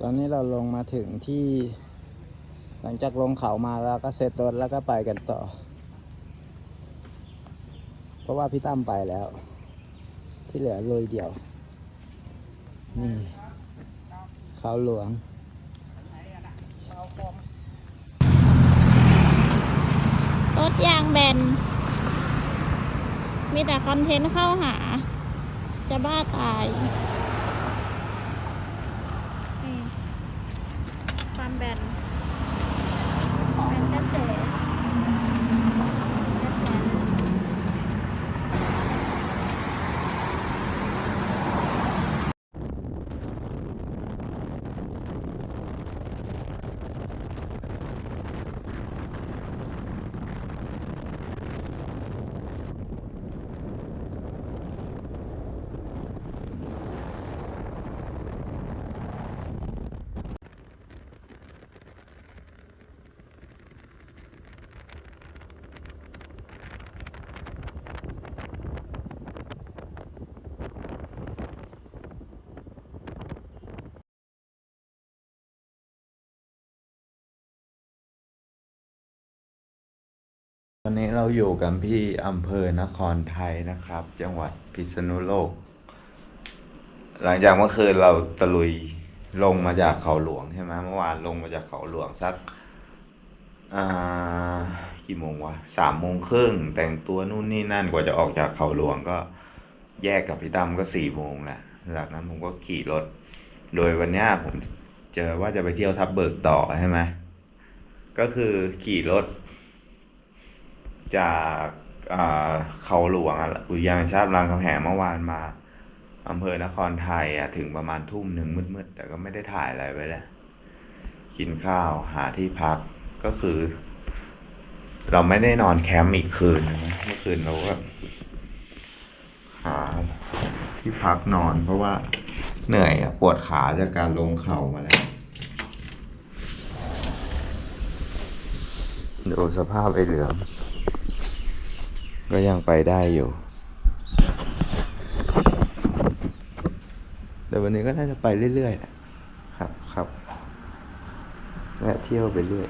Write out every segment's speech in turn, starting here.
ตอนนี้เราลงมาถึงที่ หลังจากลงเขามาแล้วก็เซตรถแล้วก็ไปกันต่อ เพราะว่าพี่ตั้มไปแล้ว ที่เหลือลุยเดี่ยว นี่ เขาหลวงรถยางแบน มีแต่คอนเทนต์เข้าหา จะบ้าตายนี่ ความแบนแบนก็เจ๋ต อนนี้เราอยู่กันที่อำเภอนครไทยนะครับ จังหวัดพิษณุโลก หลังจากเมื่อคืนเราตะลุยลงมาจากเขาหลวงใช่ไหมเมื่อวานลงมาจากเขาหลวงสักอ่ากี่โมงวะสามโมงครึ่งแต่งตัวนู่นนี่นั่นกว่าจะออกจากเขาหลวงก็แยกกับพี่ตั้มก็สี่โมงแหละจากนั้นผมก็ขี่รถ โดยวันนี้ผมเจอว่าจะไปเที่ยวทับเบิกต่อใช่ไหมก็คือขี่รถ จากเขาหลวงอุทยานแห่งชาติรามคำแหงเมื่อวานมาอำเภอนครไทยอะถึงประมาณทุ่มหนึ่งมืดๆแต่ก็ไม่ได้ถ่ายอะไรไว้แล้วกินข้าวหาที่พักก็คือ เราไม่ได้นอนแคมป์อีกคืนนะเมื่อคืนเราก็หาที่พักนอน เพราะว่าเหนื่อยอะปวดขาจากการลงเข่ามาแล้วดูสภาพไอ้เหลือม ก็ยังไปได้อยู่ แต่วันนี้ก็น่าจะไปเรื่อยๆแหละครับครับแวะเที่ยวไปเรื่อย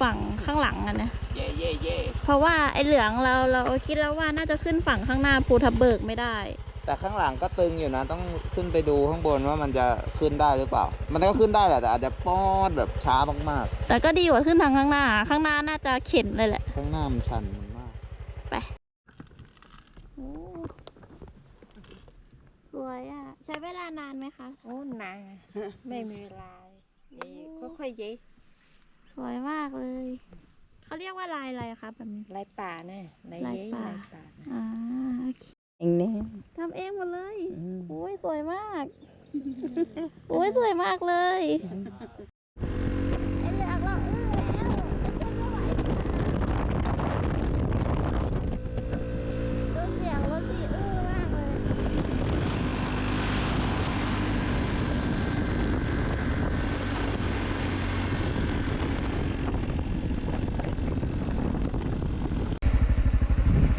ฝั่งข้างหลังอะนะ เย่เย่เย่เพราะว่าไอ้เหลืองเราเราคิดแล้วว่าน่าจะขึ้นฝั่งข้างหน้าภูทับเบิกไม่ได้ แต่ข้างหลังก็ตึงอยู่นะ ต้องขึ้นไปดูข้างบนว่ามันจะขึ้นได้หรือเปล่า มันก็ขึ้นได้แหละแต่อาจจะปอดแบบช้ามากแต่ก็ดีกว่าขึ้นทางข้างหน้า ข้างหน้าน่าจะเข็นเลยแหละๆข้างหน้ามันชันมากโอ้สวยอะ ใช้เวลานานไหมคะ โอ้นานไม่มีเวลานี่ค่อยๆเย้ สวยมากเลย เขาเรียกว่าลายอะไรคะแบบนี้ลายป่านะลายลายเย้ป่าลายป่านะอ่าโอเคเองเนี่ยทำเองหมดเลยอืมโอ้ยสวยมากโอ้ยสวยมากเลยไอเหลือกเราอื้อแล้วจะขึ้นไม่ไหวดูเสียงรถสิอื้อมากเลย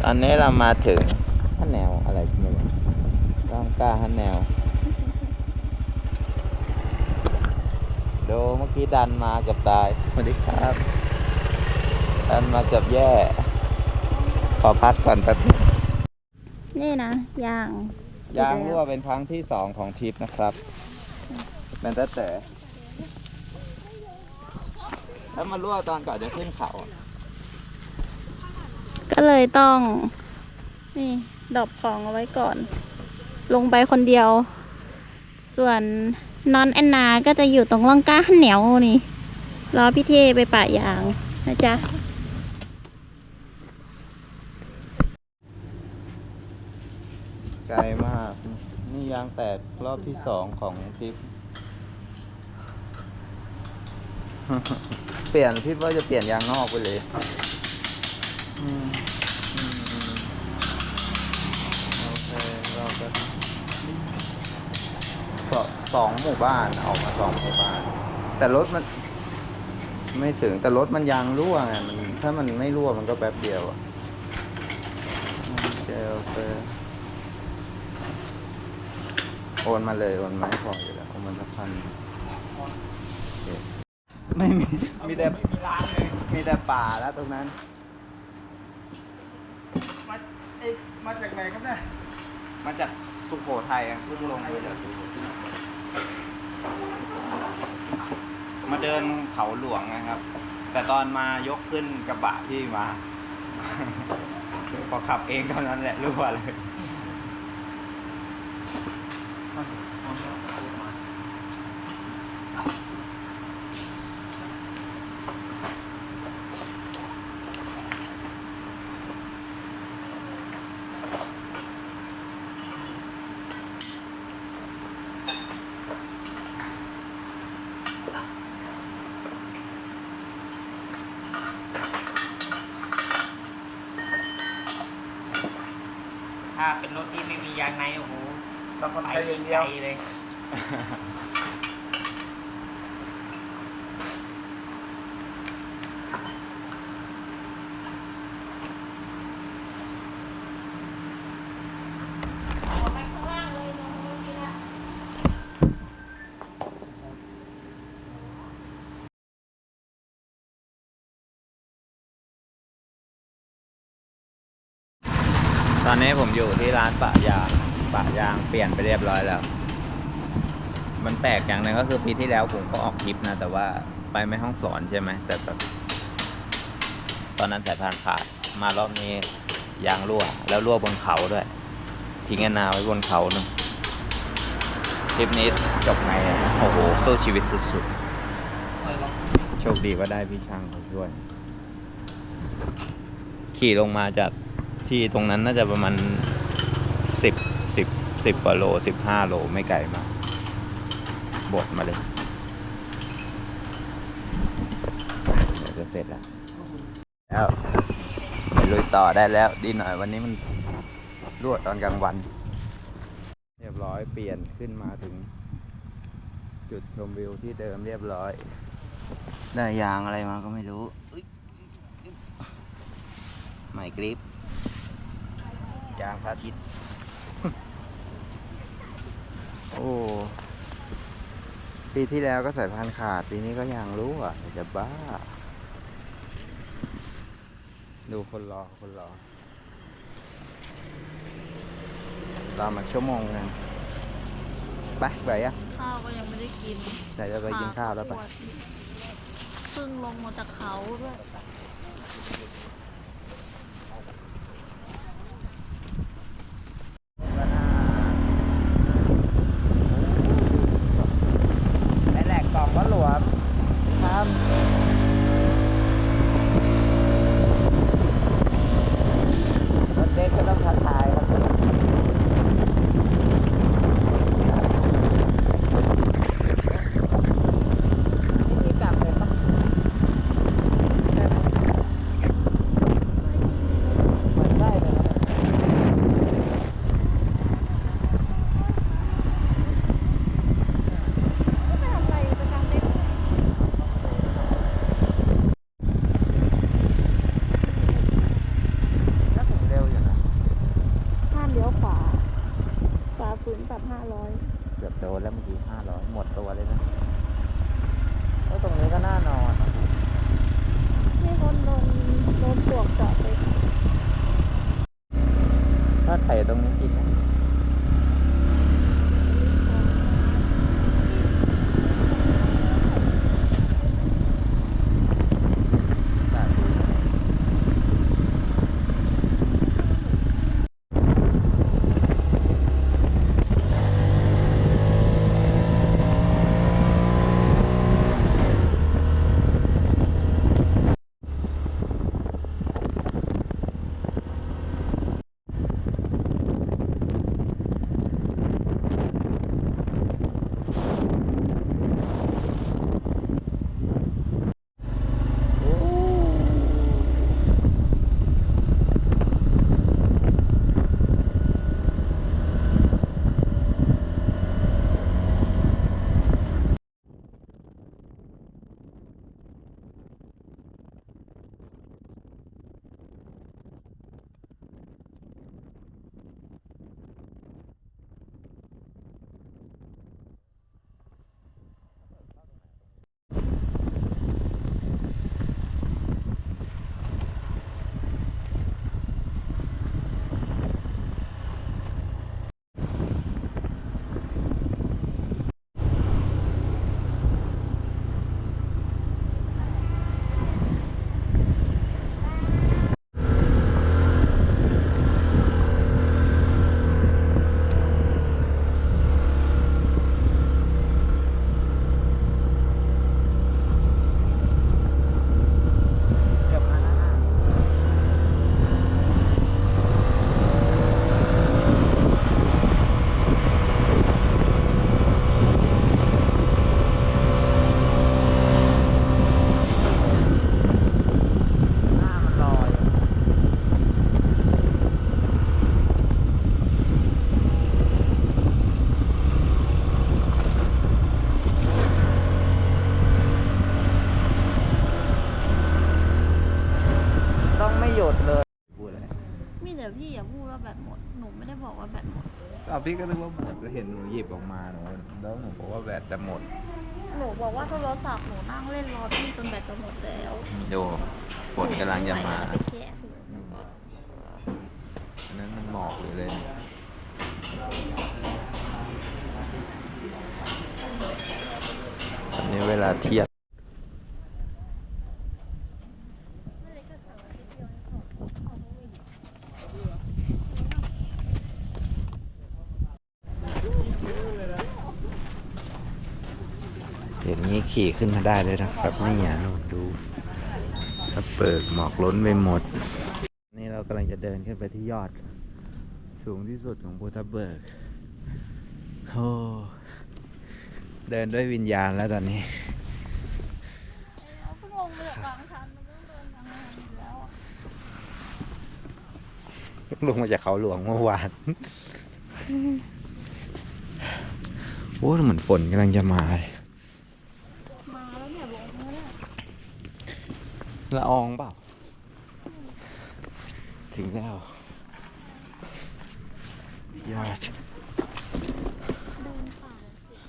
ตอนนี้เรามาถึงฮันแนวอะไรไม่รู้ร่างกล้าฮันแนวดูเมื่อกี้ดันมาเกับตายสวัสดีครับ ดันมาเกับแย่ ขอพักก่อนแป๊บนึงนี่นะยางยางรั่วเป็นครั้งที่สองของทริปนะครับเป็นแต่แต่ แล้วมารั่วตอนก่อนจะขึ้นเขา ก็เลยต้อง นี่ดรอปของเอาไว้ก่อน ลงไปคนเดียว ส่วนนอนแอนนาก็จะอยู่ตรงล่องก้าเหนียวนี่รอพี่เทไปป่ายางนะจ๊ะไกลมาก นี่ยางแตกรอบที่สองของทริป เปลี่ยนพี่ว่าจะเปลี่ยนยางนอกไปเลย อืมอืมอืมโอเคเราก็สอสองหมู่บ้านออกมาสองหมู่บ้าน แต่รถมัน ไม่ถึงแต่รถมันยางรั่วไงมันถ้ามันไม่รั่วมันก็แป๊บเดียวอะโอเคโอเคโอนมาเลยโอนมาให้พออยู่แล้วโอนมาสักพันไม่มีมีแต่มีแต่ป่าแล้วตรงนั้น อ๊ะมาจากไหนครับเนี่ยมาจากสุโขทัยอะเพิ่งลงไปจากสุโขทัยมาเดินเขาหลวงนะครับ แต่ตอนมายกขึ้นกระบะที่มา พอขับเองเท่านั้นแหละรั่วเลย ถ้าเป็นรถที่ไม่มียางในโอ้โหต้องคนไปไทยอย่างเดียวไกลเลย ต อนนี้ผมอยู่ที่ร้านปะยางปะยางเปลี่ยนไปเรียบร้อยแล้ว มันแปลกอย่างหนึ่งก็คือปีที่แล้วผมก็ออกทริปนะ แต่ว่าไปไม่ห้องสอนใช่ไหมแต่ตอนตอนนั้นสายพานขาดมารอบนี้ยางรั่ว แล้วรั่วบนเขาด้วย ทิ้งนาไว้บนเขาหนึ่งทริปนี้จบไงโอ้โหสู้ชีวิตสุดๆ โชคดีว่าได้พี่ช่างเขาช่วย ขี่ลงมาจาก ที่ตรงนั้นน่าจะประมาณสิบสิบสิบกว่าโลสิบห้าโลไม่ไกลมากบดมาเลยเดี๋ยวจะเสร็จแล้วแล้วไปลุยต่อได้แล้วดีหน่อยวันนี้มันรวดตอนกลางวัน เรียบร้อยเปลี่ยนขึ้นมาถึง จุดชมวิวที่เดิมเรียบร้อย ได้ยางอะไรมาก็ไม่รู้ใหม่กริป ยางพระอาทิตย์ โอ้ ปีที่แล้วก็ใส่พันขาด ปีนี้ก็ยางรู้อะจะบ้า ดูคนรอ คนรอรอมาชั่วโมงนึงไปไปอะ ข้าวก็ยังไม่ได้กินเดี๋ยวจะไปกินข้าวแล้วไป เพิ่งลงมาจากเขาด้วย กือบโดนแล้วเมื่อกี้ห้าร้อยหมดตัวเลยนะแล้วตรงนี้ก็น่านอนอะ ที่คนโดนโดนปลวกเจาะไป ถ้าไถ่ ตรงนี้กินนะ บอกว่าแบตหมด เอาพี่ก็นึกว่าหมดก็เห็นหนูหยิบออกมาหนูแล้วหนูบอกว่าแบตจะหมด หนูบอกว่าโทรศัพท์หนูนั่งเล่นรอพี่จนแบตจะหมดแล้วดูฝนกำลังจะมาไปแค่หูอันนั้นมันหมอกหรือเลยอันนี้เวลาเทียบเห็นงี้ ขี่ขึ้นมาได้เลยนะครับนี่อย่าหนูดูถ้าเปิดหมอกล้นไปหมด นี่เรากำลังจะเดินขึ้นไปที่ยอด สูงที่สุดของภูทับเบิกโอ้เดินด้วยวิญญาณแล้วตอนนี้เราเพิ่งลงมาจากกลางชันมันต้องเดินทางนั้นอยู่แล้วอะลงมาจากเขาหลวงเมื่อวานโอ้เหมือนฝนกำลังจะมาเลย มาแล้วเนี่ยลงมาเนี่ย ละอองเปล่า ถึงแล้วยอดเดินป่า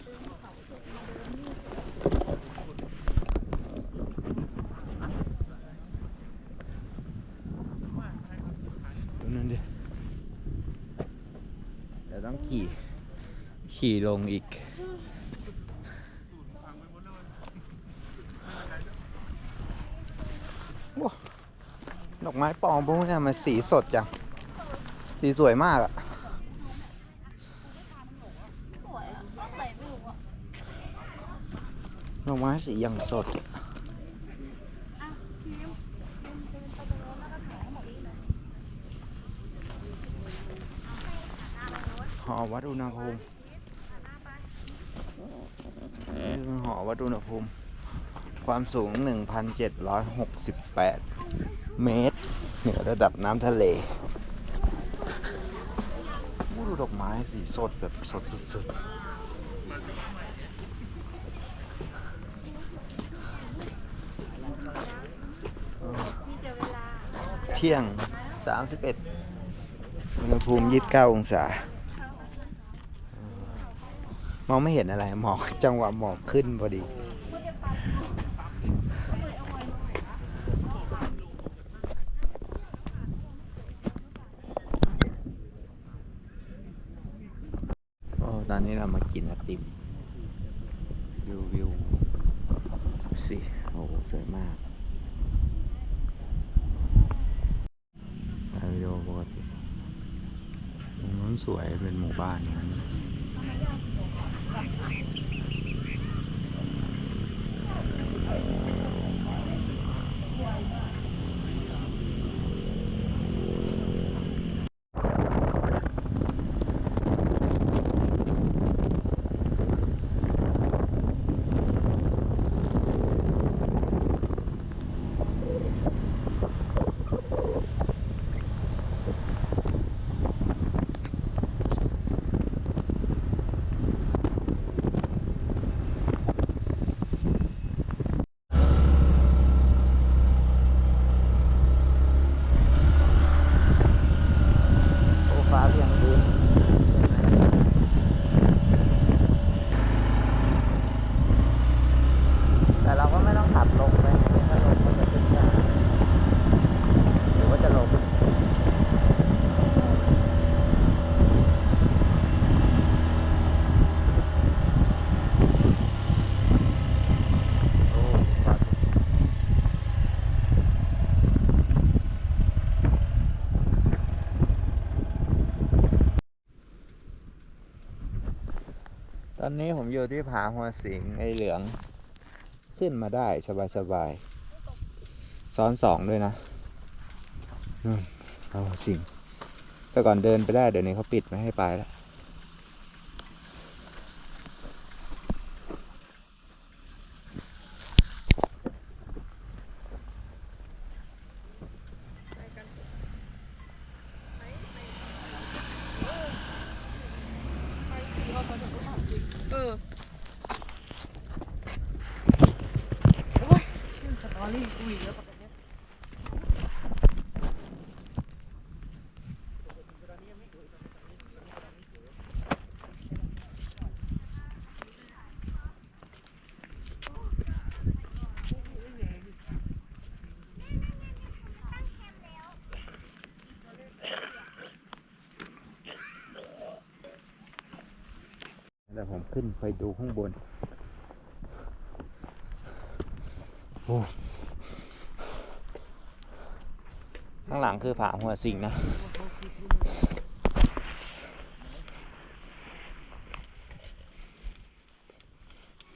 เดินเขาเดินมาเดินนี่ดูนั่นดิเดี๋ยวต้องขี่ ขี่ลงอีก โอ้ ดอกไม้ปลอมพวกนี้มันสีสดจัง สีสวยมากอะดอกไม้สีอย่างสดหอวัดอุณหภูมินี่คือหอวัดอุณหภูมิ ความสูง 1,768 เมตร เหนือระดับน้ำทะเลดูดอกไม้สีสดแบบสดสุดๆเที่ยง 31 อุณหภูมิ 29 องศามองไม่เห็นอะไร หมอกจังหวะหมอกขึ้นพอดี โอ้ตอนนี้ เรามากินไอติมวิววิวสิ โอ้สวยมากถ่ายวิดีโอปกติตรงนู้นสวยเป็นหมู่บ้านอย่างนั้นโอ้ฟ้าเพียงดินแต่เราก็ไม่ต้องขับลงไปถ้าลงก็จะขึ้นยากหรือว่าจะลง โอ้ฟ้าตอ นนี้ผมอยู่ที่ผาหัวสิงไอเหลือง ขึ้นมาได้สบายสบายๆซ้อนสองด้วยนะนู่นผาหัวสิงแต่ก่อนเดินไปได้เดี๋ยวนี้เขาปิดไม่ให้ไปแล้ว เดี๋ ยวผมขึ้นไปดูข้างบน โอ้ข้างหลังคือผาหัวสิงนะ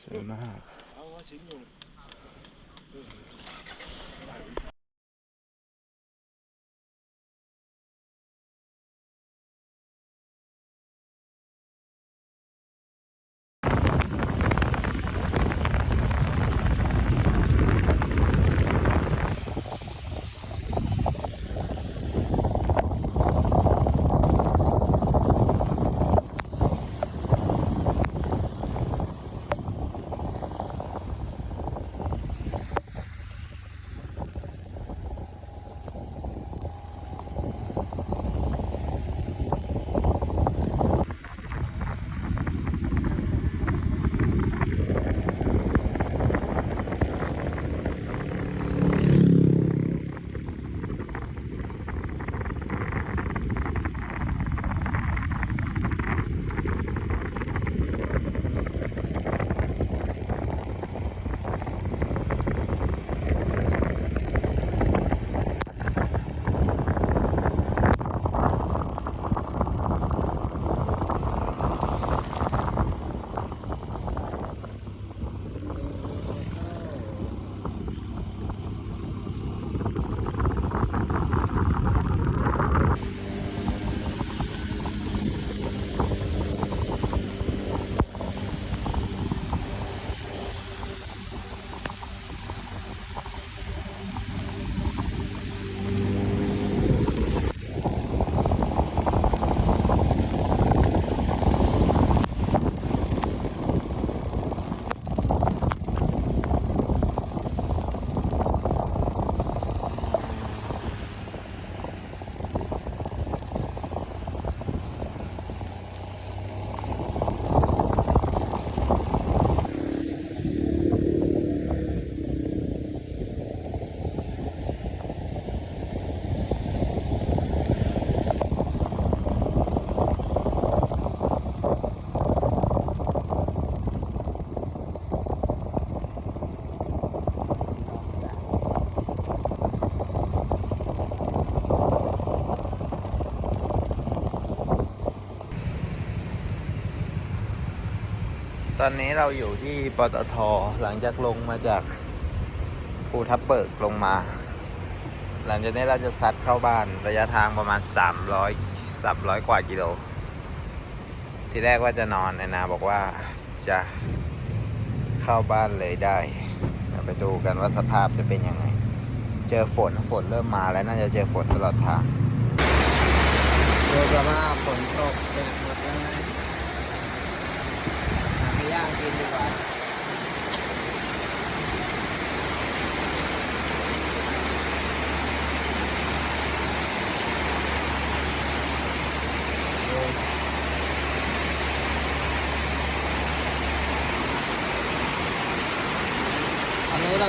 สวยมาก ตอนนี้เราอยู่ที่ปตทหลังจากลงมาจากภูทับเบิกลงมา หลังจากนี้เราจะซัดเข้าบ้านระยะทางประมาณ 300 300 กว่ากิโล ทีแรกว่าจะนอนไอนาบอกว่าจะเข้าบ้านเลยได้ ไปดูกันว่าสภาพจะเป็นยังไง เจอฝนฝนเริ่มมาแล้วน่าจะเจอฝนตลอดทางดูสภาพฝนตกเป็นหมดเลยหาไปย่างกินดีกว่า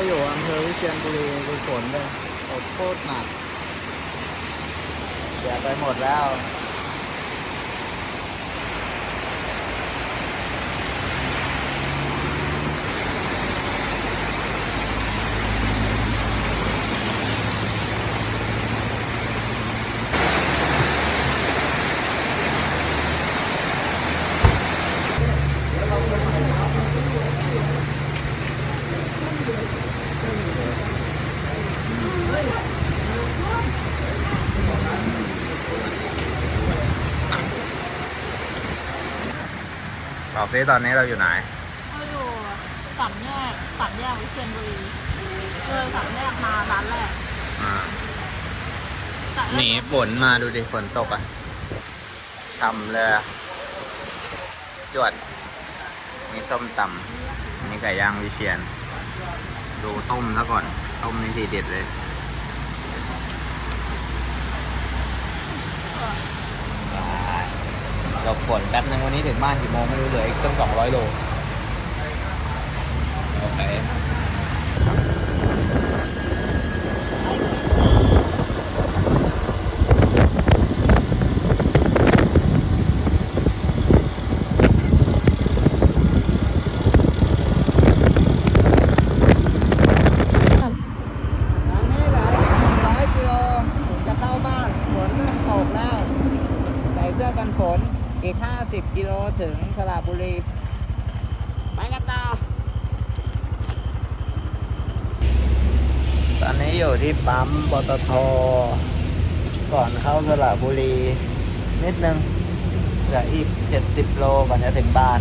อันนี้เราอยู่อำเภอวิเชียรบุรีดูฝนเลยโคตรหนักเสียไปหมดแล้ว บอกซิตอนนี้เราอยู่ไหนเราอยู่สามแยกสามแยกวิเชียรบุรีเลยสามแยกมาร้านแรกอ่าสามแยกหนีฝนมาดูดิฝนตกอะทำเลยอะจวด มีส้มตำอันนี้ไก่ย่างวิเชียน ดูต้มซะก่อน ต้มนี่ทีเด็ดเลย หลบฝนแป๊บนึงวันนี้ถึงบ้านกี่โมงไม่รู้เลยอีกตั้งสองร้อยโล โอเค อันนี้เหลืออีกหนึ่งร้อยกิโลผมจะเข้าบ้านฝนเริ่มตกแล้ว ใส่เสื้อกันฝน อีก 50 กิโลถึงสระบุรี ไปกันต่อ ตอนนี้อยู่ที่ ปั๊มปตท ก่อนเข้าสระบุรี นิดนึงเหลืออีก70โลก่อนจะถึงบ้าน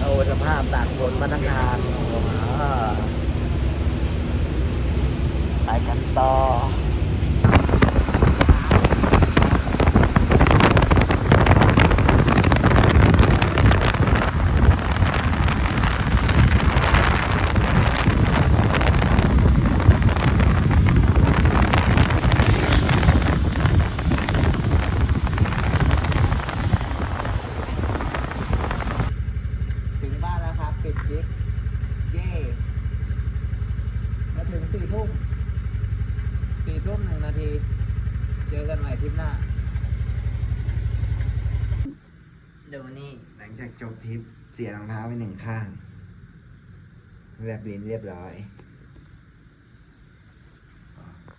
โอ้สภาพตากฝนมาตั้งนานอ่าไปกันต่อ ถึงบ้านแล้วครับ ปิดคลิป เย่มาถึงสี่ทุ่ม สี่ทุ่มหนึ่งนาที เจอกันใหม่ทริปหน้า ดูนี่ หลังจากจบทริป เสียรองเท้าไปหนึ่งข้างแล บลิ้นเรียบร้อย